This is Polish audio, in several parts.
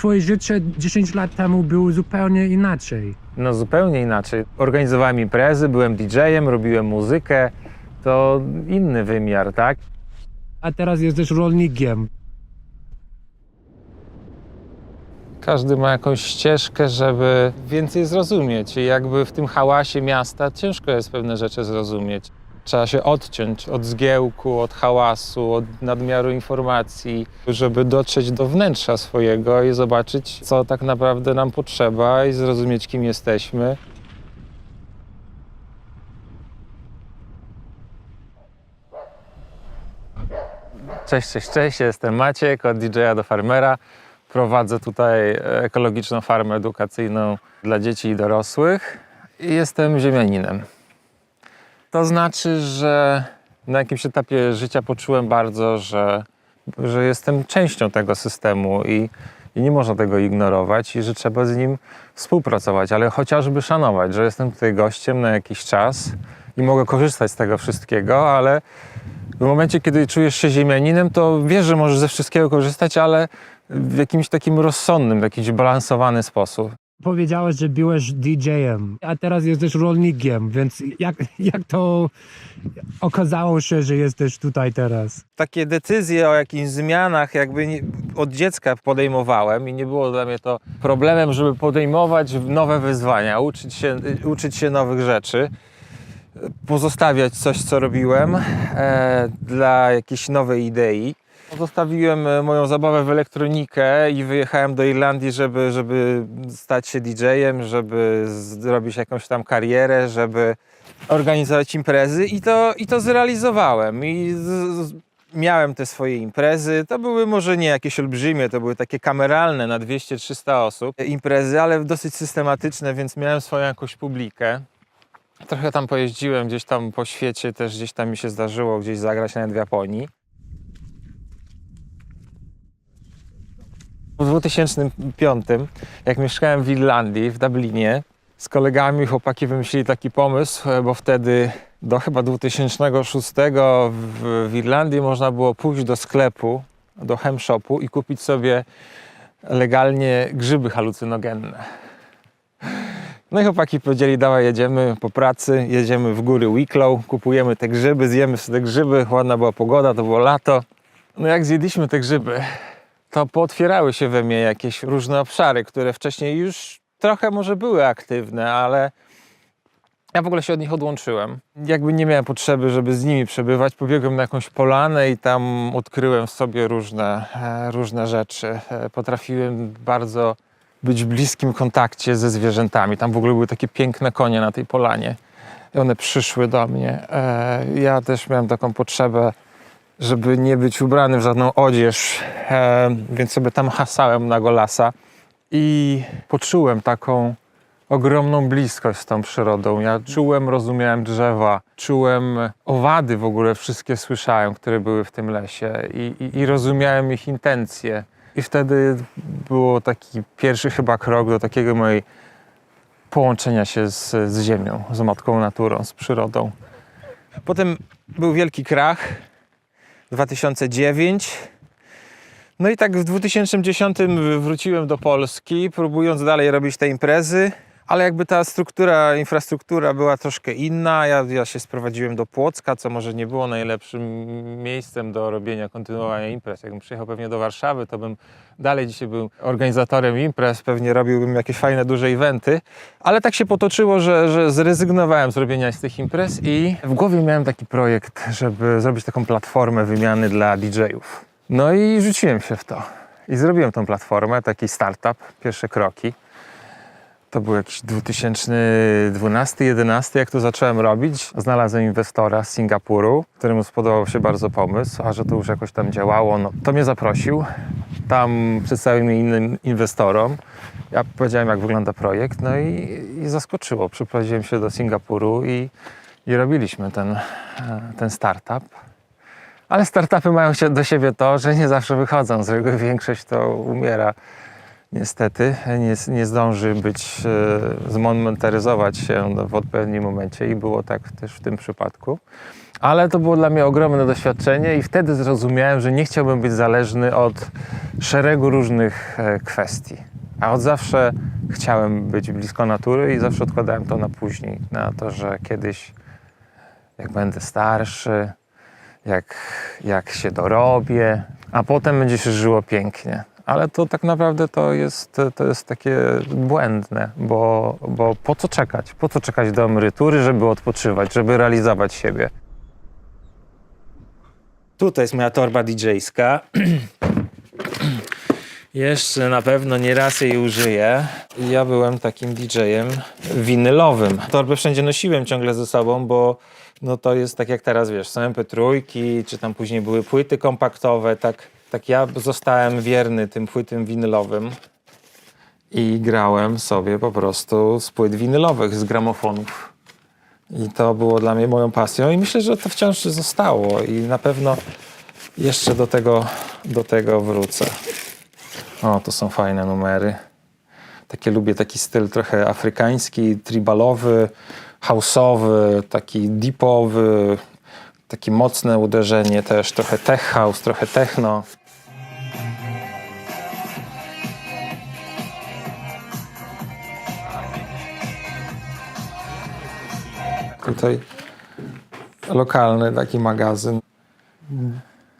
twoje życie 10 lat temu było zupełnie inaczej. No zupełnie inaczej. Organizowałem imprezy, byłem DJ-em, robiłem muzykę. To inny wymiar, tak? A teraz jesteś rolnikiem. Każdy ma jakąś ścieżkę, żeby więcej zrozumieć. I jakby w tym hałasie miasta ciężko jest pewne rzeczy zrozumieć. Trzeba się odciąć od zgiełku, od hałasu, od nadmiaru informacji, żeby dotrzeć do wnętrza swojego i zobaczyć, co tak naprawdę nam potrzeba i zrozumieć, kim jesteśmy. Cześć, cześć, cześć. Jestem Maciek od DJ-a do farmera. Prowadzę tutaj ekologiczną farmę edukacyjną dla dzieci i dorosłych i jestem ziemianinem. To znaczy, że na jakimś etapie życia poczułem bardzo, że, że jestem częścią tego systemu i, i nie można tego ignorować i że trzeba z nim współpracować, ale chociażby szanować, że jestem tutaj gościem na jakiś czas i mogę korzystać z tego wszystkiego, ale w momencie, kiedy czujesz się ziemianinem, to wiesz, że możesz ze wszystkiego korzystać, ale w jakimś takim rozsądnym, w jakiś zbalansowany sposób. Powiedziałeś, że byłeś DJ-em, a teraz jesteś rolnikiem, więc jak, jak to okazało się, że jesteś tutaj teraz? Takie decyzje o jakichś zmianach jakby od dziecka podejmowałem i nie było dla mnie to problemem, żeby podejmować nowe wyzwania, uczyć się, uczyć się nowych rzeczy, pozostawiać coś, co robiłem e, dla jakiejś nowej idei. Zostawiłem e, moją zabawę w elektronikę i wyjechałem do Irlandii, żeby, żeby stać się DJ-em, żeby zrobić jakąś tam karierę, żeby organizować imprezy i to, i to zrealizowałem. I z, z, miałem te swoje imprezy. To były może nie jakieś olbrzymie, to były takie kameralne na 200-300 osób imprezy, ale dosyć systematyczne, więc miałem swoją jakąś publikę. Trochę tam pojeździłem gdzieś tam po świecie, też gdzieś tam mi się zdarzyło gdzieś zagrać nawet w Japonii. W 2005, jak mieszkałem w Irlandii, w Dublinie, z kolegami chłopaki wymyślili taki pomysł, bo wtedy do chyba 2006 w, w Irlandii można było pójść do sklepu, do hemshopu i kupić sobie legalnie grzyby halucynogenne. No i chłopaki powiedzieli, dawaj jedziemy po pracy, jedziemy w góry Wicklow, kupujemy te grzyby, zjemy sobie te grzyby, ładna była pogoda, to było lato. No jak zjedliśmy te grzyby, to pootwierały się we mnie jakieś różne obszary, które wcześniej już trochę może były aktywne, ale ja w ogóle się od nich odłączyłem. Jakby nie miałem potrzeby, żeby z nimi przebywać. Pobiegłem na jakąś polanę i tam odkryłem w sobie różne, e, różne rzeczy. E, Potrafiłem bardzo być w bliskim kontakcie ze zwierzętami. Tam w ogóle były takie piękne konie na tej polanie. I one przyszły do mnie. E, Ja też miałem taką potrzebę, żeby nie być ubrany w żadną odzież, e, więc sobie tam hasałem na golasa i poczułem taką ogromną bliskość z tą przyrodą. Ja czułem, rozumiałem drzewa, czułem owady w ogóle, wszystkie słyszałem, które były w tym lesie i, i, i rozumiałem ich intencje. I wtedy było taki pierwszy chyba krok do takiego mojej połączenia się z, z ziemią, z matką naturą, z przyrodą. Potem był wielki krach, 2009. No i tak w 2010 wróciłem do Polski, próbując dalej robić te imprezy, ale jakby ta struktura, infrastruktura była troszkę inna. Ja, ja się sprowadziłem do Płocka, co może nie było najlepszym miejscem do robienia, kontynuowania imprez. Jakbym przyjechał pewnie do Warszawy, to bym dalej dzisiaj był organizatorem imprez, pewnie robiłbym jakieś fajne, duże eventy, ale tak się potoczyło, że, że zrezygnowałem z robienia z tych imprez i w głowie miałem taki projekt, żeby zrobić taką platformę wymiany dla DJ-ów. No i rzuciłem się w to. I zrobiłem tą platformę, taki startup, pierwsze kroki. To był jakiś 2012-2011, jak to zacząłem robić. Znalazłem inwestora z Singapuru, któremu spodobał się bardzo pomysł, a że to już jakoś tam działało, no to mnie zaprosił. Tam przedstawił mnie innym inwestorom. Ja powiedziałem, jak wygląda projekt, no i, i zaskoczyło. Przyprowadziłem się do Singapuru i, i robiliśmy ten, e, ten startup. Ale startupy mają się do siebie to, że nie zawsze wychodzą, z reguły większość to umiera niestety nie, nie zdąży być, e, zmonetaryzować się w odpowiednim momencie i było tak też w tym przypadku. Ale to było dla mnie ogromne doświadczenie i wtedy zrozumiałem, że nie chciałbym być zależny od szeregu różnych e, kwestii. A od zawsze chciałem być blisko natury i zawsze odkładałem to na później, na to, że kiedyś, jak będę starszy, jak, jak się dorobię, a potem będzie się żyło pięknie. Ale to tak naprawdę to jest, to jest takie błędne, bo, bo po co czekać? Po co czekać do emerytury, żeby odpoczywać, żeby realizować siebie? Tutaj jest moja torba DJ-ska. Jeszcze na pewno nie raz jej użyję. Ja byłem takim DJ-em winylowym. Torbę wszędzie nosiłem ciągle ze sobą, bo no to jest tak jak teraz, wiesz, są MP3, czy tam później były płyty kompaktowe, tak, tak ja zostałem wierny tym płytym winylowym i grałem sobie po prostu z płyt winylowych, z gramofonów. I to było dla mnie moją pasją i myślę, że to wciąż zostało i na pewno jeszcze do tego, do tego wrócę. O, to są fajne numery. Takie lubię taki styl trochę afrykański, tribalowy, houseowy, taki deepowy, takie mocne uderzenie też, trochę tech house, trochę techno. Tutaj lokalny taki magazyn.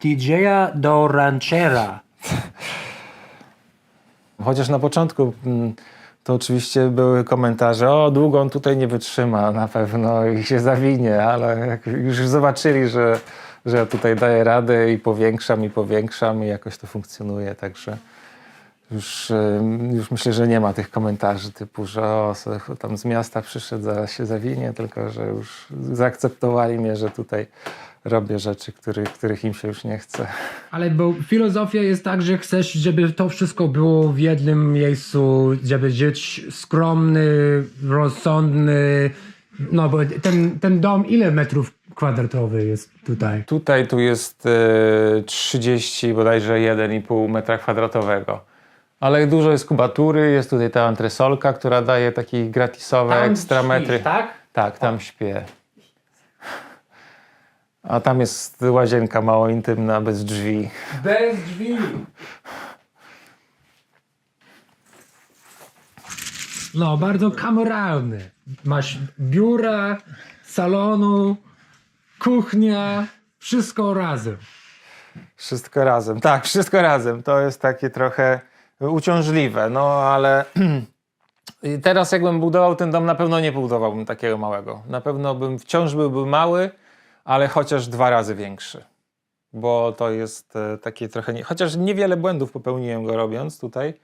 DJ-a do ranchera. Chociaż na początku mm, to oczywiście były komentarze, o długo on tutaj nie wytrzyma na pewno i się zawinie, ale jak już zobaczyli, że, że ja tutaj daję radę i powiększam i powiększam i jakoś to funkcjonuje, także już, już myślę, że nie ma tych komentarzy typu, że o, tam z miasta przyszedł, zaraz się zawinie, tylko że już zaakceptowali mnie, że tutaj robię rzeczy, których, których im się już nie chce. Ale bo filozofia jest tak, że chcesz, żeby to wszystko było w jednym miejscu, żeby żyć skromny, rozsądny. No bo ten, ten dom ile metrów kwadratowych jest tutaj? Tutaj tu jest e, 30 bodajże 1,5 metra kwadratowego. Ale dużo jest kubatury, jest tutaj ta antresolka, która daje takie gratisowe ekstra metry. tak? Tak, tam śpię. A tam jest łazienka mało intymna, bez drzwi. Bez drzwi. No, bardzo kameralny. Masz biura, salonu, kuchnia, wszystko razem. Wszystko razem. Tak, wszystko razem. To jest takie trochę uciążliwe, no ale teraz jakbym budował ten dom, na pewno nie budowałbym takiego małego. Na pewno bym wciąż byłby mały, ale chociaż dwa razy większy. Bo to jest e, takie trochę. Nie... Chociaż niewiele błędów popełniłem go robiąc tutaj,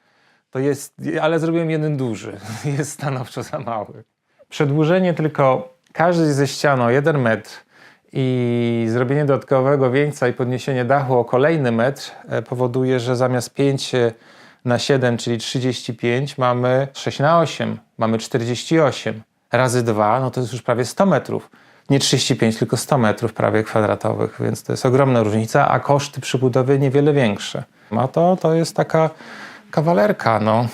to jest. Ale zrobiłem jeden duży. Jest stanowczo za mały. Przedłużenie tylko każdej ze ścian o jeden metr i zrobienie dodatkowego wieńca i podniesienie dachu o kolejny metr e, powoduje, że zamiast 5 na 7, czyli 35, mamy 6 na 8, mamy 48. Razy 2, no to jest już prawie 100 metrów. Nie 35, tylko 100 metrów prawie kwadratowych, więc to jest ogromna różnica, a koszty przy budowie niewiele większe. A to, to jest taka kawalerka, no.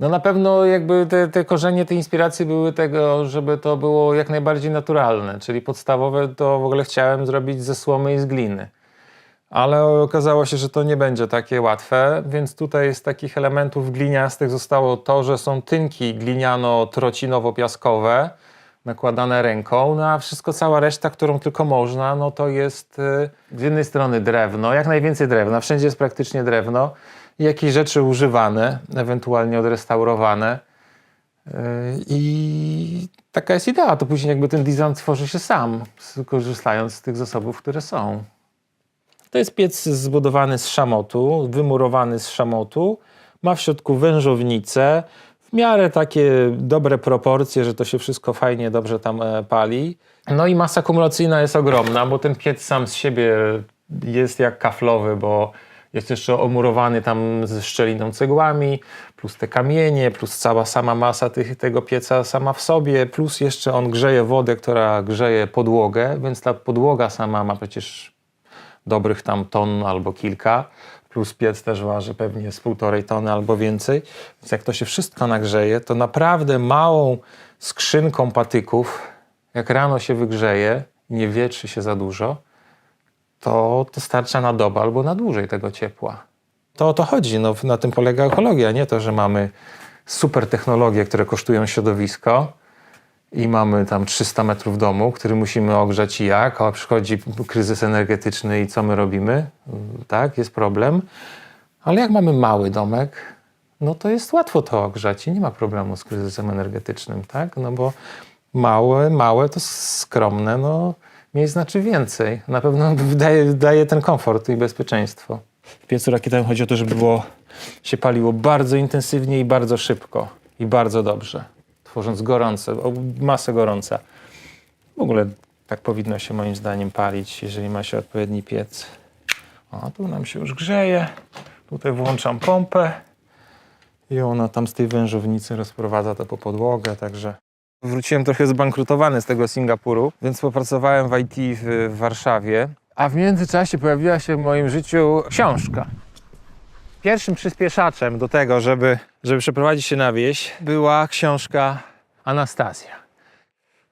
No na pewno jakby te, te korzenie, te inspiracje były tego, żeby to było jak najbardziej naturalne, czyli podstawowe to w ogóle chciałem zrobić ze słomy i z gliny. Ale okazało się, że to nie będzie takie łatwe, więc tutaj z takich elementów gliniastych zostało to, że są tynki gliniano-trocinowo-piaskowe nakładane ręką, no a wszystko, cała reszta, którą tylko można, no to jest y, z jednej strony drewno, jak najwięcej drewna, wszędzie jest praktycznie drewno jakieś rzeczy używane, ewentualnie odrestaurowane. Yy, I taka jest idea, to później jakby ten design tworzy się sam, korzystając z tych zasobów, które są. To jest piec zbudowany z szamotu, wymurowany z szamotu. Ma w środku wężownicę, w miarę takie dobre proporcje, że to się wszystko fajnie, dobrze tam e, pali. No i masa kumulacyjna jest ogromna, bo ten piec sam z siebie jest jak kaflowy, bo jest jeszcze omurowany tam ze szczeliną cegłami, plus te kamienie, plus cała sama masa tych, tego pieca sama w sobie, plus jeszcze on grzeje wodę, która grzeje podłogę, więc ta podłoga sama ma przecież dobrych tam ton albo kilka, plus piec też waży pewnie z półtorej tony albo więcej. Więc jak to się wszystko nagrzeje, to naprawdę małą skrzynką patyków, jak rano się wygrzeje nie wietrzy się za dużo, to, to starcza na dobę albo na dłużej tego ciepła. To o to chodzi, no, na tym polega ekologia, nie to, że mamy super technologie, które kosztują środowisko i mamy tam 300 metrów domu, który musimy ogrzać i jak, a przychodzi kryzys energetyczny i co my robimy? Tak, jest problem. Ale jak mamy mały domek, no to jest łatwo to ogrzać i nie ma problemu z kryzysem energetycznym, tak? No bo małe, małe to skromne, no mniej znaczy więcej. Na pewno daje, daje ten komfort i bezpieczeństwo. W piecu rakietowym chodzi o to, żeby było, się paliło bardzo intensywnie i bardzo szybko i bardzo dobrze, tworząc gorące, masę gorąca. W ogóle tak powinno się moim zdaniem palić, jeżeli ma się odpowiedni piec. O, tu nam się już grzeje. Tutaj włączam pompę i ona tam z tej wężownicy rozprowadza to po podłogę, także... Wróciłem trochę zbankrutowany z tego Singapuru, więc popracowałem w IT w, w Warszawie, a w międzyczasie pojawiła się w moim życiu książka. Pierwszym przyspieszaczem do tego, żeby, żeby przeprowadzić się na wieś, była książka Anastazja.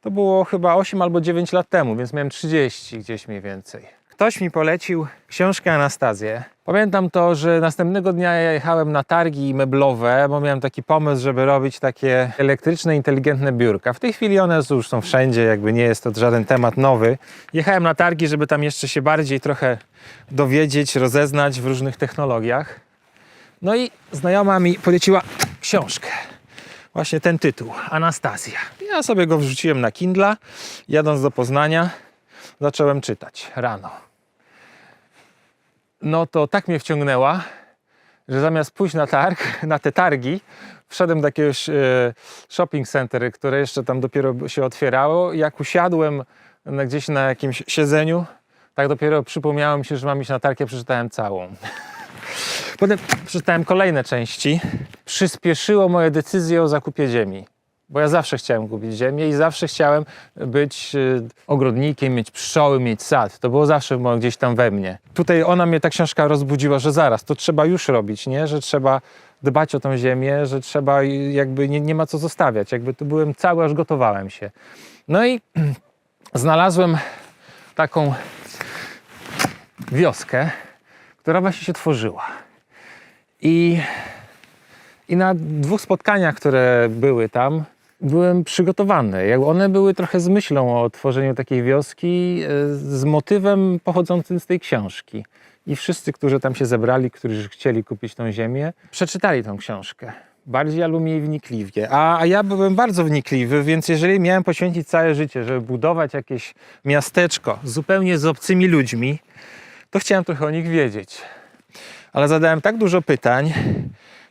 To było chyba 8 albo 9 lat temu, więc miałem 30 gdzieś mniej więcej. Ktoś mi polecił książkę Anastazję. Pamiętam to, że następnego dnia ja jechałem na targi meblowe, bo miałem taki pomysł, żeby robić takie elektryczne, inteligentne biurka. W tej chwili one już są wszędzie, jakby nie jest to żaden temat nowy. Jechałem na targi, żeby tam jeszcze się bardziej trochę dowiedzieć, rozeznać w różnych technologiach. No i znajoma mi poleciła książkę. Właśnie ten tytuł, Anastazja. Ja sobie go wrzuciłem na Kindla, jadąc do Poznania, zacząłem czytać rano. No to tak mnie wciągnęła, że zamiast pójść na targ, na te targi, wszedłem do jakiegoś e, shopping center, które jeszcze tam dopiero się otwierało. Jak usiadłem gdzieś na jakimś siedzeniu, tak dopiero przypomniało mi się, że mam iść na targ, ja przeczytałem całą. Potem przeczytałem kolejne części. Przyspieszyło moje decyzje o zakupie ziemi. Bo ja zawsze chciałem kupić ziemię i zawsze chciałem być y, ogrodnikiem, mieć pszczoły, mieć sad. To było zawsze gdzieś tam we mnie. Tutaj ona mnie ta książka rozbudziła, że zaraz, to trzeba już robić, nie? Że trzeba dbać o tą ziemię, że trzeba jakby nie, nie ma co zostawiać. Jakby tu byłem cały, aż gotowałem się. No i znalazłem taką wioskę, która właśnie się tworzyła. I, I na dwóch spotkaniach, które były tam, byłem przygotowany. Jak one były trochę z myślą o tworzeniu takiej wioski, e, z motywem pochodzącym z tej książki. I wszyscy, którzy tam się zebrali, którzy chcieli kupić tą ziemię, przeczytali tą książkę. Bardziej albo mniej wnikliwie. A, a ja byłem bardzo wnikliwy, więc jeżeli miałem poświęcić całe życie, żeby budować jakieś miasteczko zupełnie z obcymi ludźmi, to chciałem trochę o nich wiedzieć ale zadałem tak dużo pytań,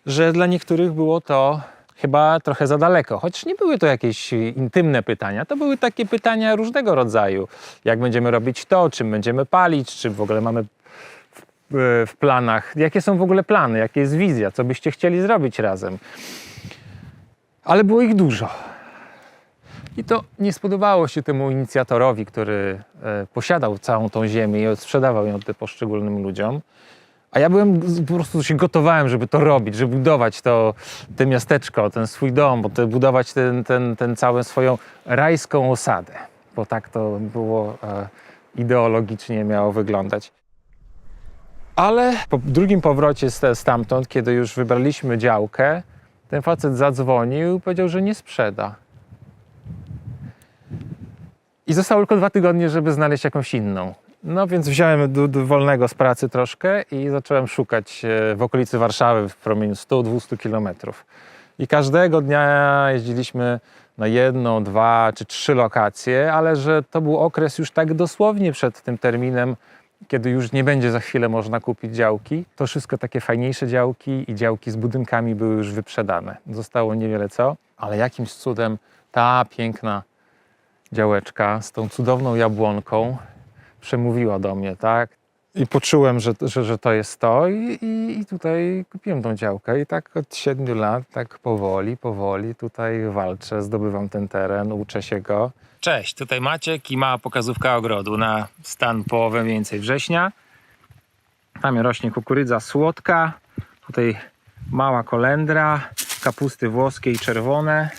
że dla niektórych było to chyba trochę za daleko. Chociaż nie były to jakieś intymne pytania, to były takie pytania różnego rodzaju. Jak będziemy robić to, czym będziemy palić, czy w ogóle mamy w, w planach, jakie są w ogóle plany, jaka jest wizja, co byście chcieli zrobić razem. Ale było ich dużo. I to nie spodobało się temu inicjatorowi, który e, posiadał całą tą ziemię i sprzedawał ją tym poszczególnym ludziom. A ja byłem, po prostu się gotowałem, żeby to robić, żeby budować to, te miasteczko, ten swój dom, bo te, budować ten, ten, ten całą swoją rajską osadę. Bo tak to było e, ideologicznie miało wyglądać. Ale po drugim powrocie stamtąd, kiedy już wybraliśmy działkę, ten facet zadzwonił i powiedział, że nie sprzeda. I zostało tylko dwa tygodnie, żeby znaleźć jakąś inną. No więc wziąłem do, do wolnego z pracy troszkę i zacząłem szukać e, w okolicy Warszawy w promieniu 100-200 kilometrów. I każdego dnia jeździliśmy na jedną, dwa czy trzy lokacje, ale że to był okres już tak dosłownie przed tym terminem, kiedy już nie będzie za chwilę można kupić działki. To wszystko takie fajniejsze działki i działki z budynkami były już wyprzedane. Zostało niewiele co, ale jakimś cudem ta piękna działeczka z tą cudowną jabłonką przemówiła do mnie, tak? I poczułem, że, że, że to jest to i, i, i tutaj kupiłem tą działkę i tak od siedmiu lat, tak powoli, powoli tutaj walczę, zdobywam ten teren, uczę się go. Cześć, tutaj Maciek i mała pokazówka ogrodu na stan połowę mniej więcej września. Tam rośnie kukurydza słodka, tutaj mała kolendra, kapusty włoskie i czerwone,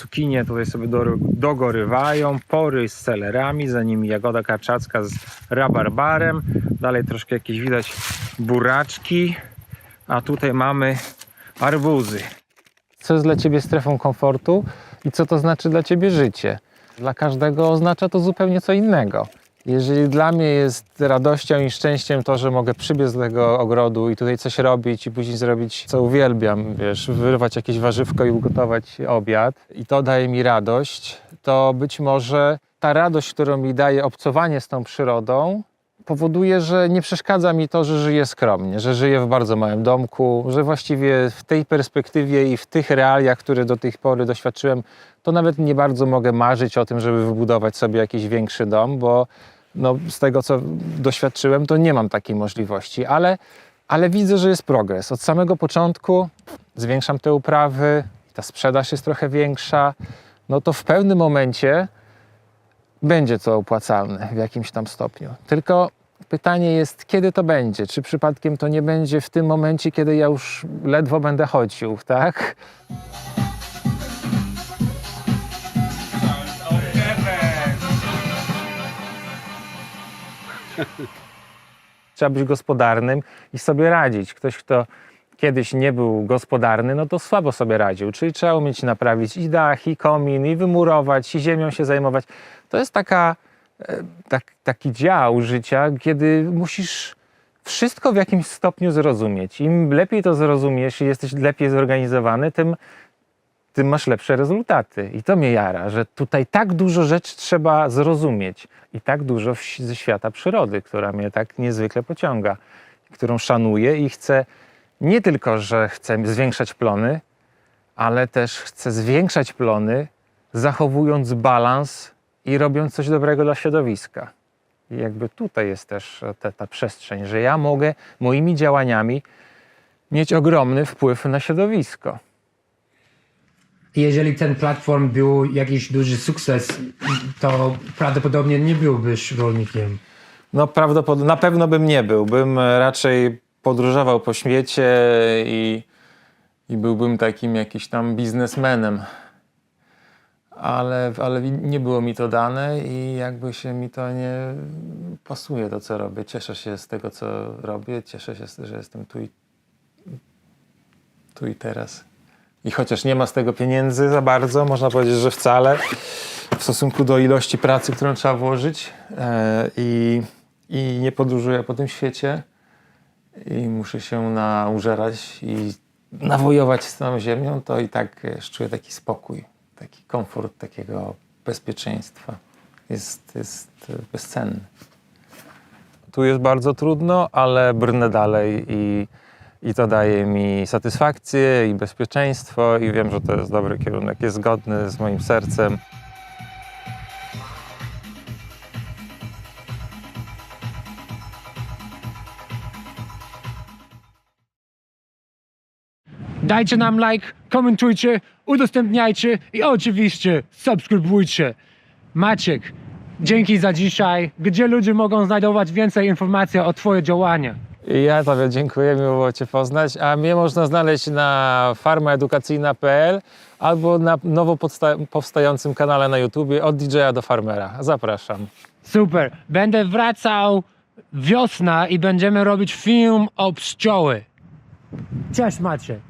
Cukinie tutaj sobie do, dogorywają, pory z celerami, za nimi jagoda karczacka z rabarbarem, dalej troszkę jakieś widać buraczki, a tutaj mamy arbuzy. Co jest dla Ciebie strefą komfortu i co to znaczy dla Ciebie życie? Dla każdego oznacza to zupełnie co innego. Jeżeli dla mnie jest radością i szczęściem to, że mogę przybiec do tego ogrodu i tutaj coś robić i później zrobić, co uwielbiam, wiesz, wyrwać jakieś warzywko i ugotować obiad i to daje mi radość, to być może ta radość, którą mi daje obcowanie z tą przyrodą, powoduje, że nie przeszkadza mi to, że żyję skromnie, że żyję w bardzo małym domku, że właściwie w tej perspektywie i w tych realiach, które do tej pory doświadczyłem, to nawet nie bardzo mogę marzyć o tym, żeby wybudować sobie jakiś większy dom, bo no, z tego, co doświadczyłem, to nie mam takiej możliwości, ale, ale widzę, że jest progres. Od samego początku zwiększam te uprawy, ta sprzedaż jest trochę większa, no to w pewnym momencie będzie to opłacalne w jakimś tam stopniu. Tylko pytanie jest, kiedy to będzie? Czy przypadkiem to nie będzie w tym momencie, kiedy ja już ledwo będę chodził, tak? Trzeba być gospodarnym i sobie radzić. Ktoś, kto kiedyś nie był gospodarny, no to słabo sobie radził. Czyli trzeba umieć naprawić i dach, i komin, i wymurować, i ziemią się zajmować. To jest taka, tak, taki dział życia, kiedy musisz wszystko w jakimś stopniu zrozumieć. Im lepiej to zrozumiesz i jesteś lepiej zorganizowany, tym, tym masz lepsze rezultaty. I to mnie jara, że tutaj tak dużo rzeczy trzeba zrozumieć i tak dużo ze świata przyrody, która mnie tak niezwykle pociąga, którą szanuję i chcę nie tylko, że chcę zwiększać plony, ale też chcę zwiększać plony, zachowując balans i robiąc coś dobrego dla środowiska. I jakby tutaj jest też ta, ta przestrzeń, że ja mogę moimi działaniami mieć ogromny wpływ na środowisko. Jeżeli ten platform był jakiś duży sukces, to prawdopodobnie nie byłbyś rolnikiem. No prawdopodobnie, na pewno bym nie był. Bym e, raczej podróżował po świecie i, i byłbym takim jakiś tam biznesmenem. Ale, ale nie było mi to dane i jakby się mi to nie pasuje to, co robię. Cieszę się z tego, co robię. Cieszę się, że jestem tu i, tu i teraz. I chociaż nie ma z tego pieniędzy za bardzo, można powiedzieć, że wcale w stosunku do ilości pracy, którą trzeba włożyć e, i, i nie podróżuję po tym świecie i muszę się naużerać i nawojować z tą ziemią, to i tak czuję taki spokój, taki komfort takiego bezpieczeństwa. Jest, jest bezcenny. Tu jest bardzo trudno, ale brnę dalej i, i to daje mi satysfakcję i bezpieczeństwo i wiem, że to jest dobry kierunek, jest zgodny z moim sercem. Dajcie nam like, komentujcie, udostępniajcie i oczywiście subskrybujcie. Maciek, dzięki za dzisiaj. Gdzie ludzie mogą znajdować więcej informacji o Twoje działania? Ja Tobie dziękuję, miło było Cię poznać. A mnie można znaleźć na farmaedukacyjna.pl albo na nowo powstającym kanale na YouTubie od DJ-a do farmera. Zapraszam. Super. Będę wracał wiosna i będziemy robić film o pszczoły. Cześć Maciek.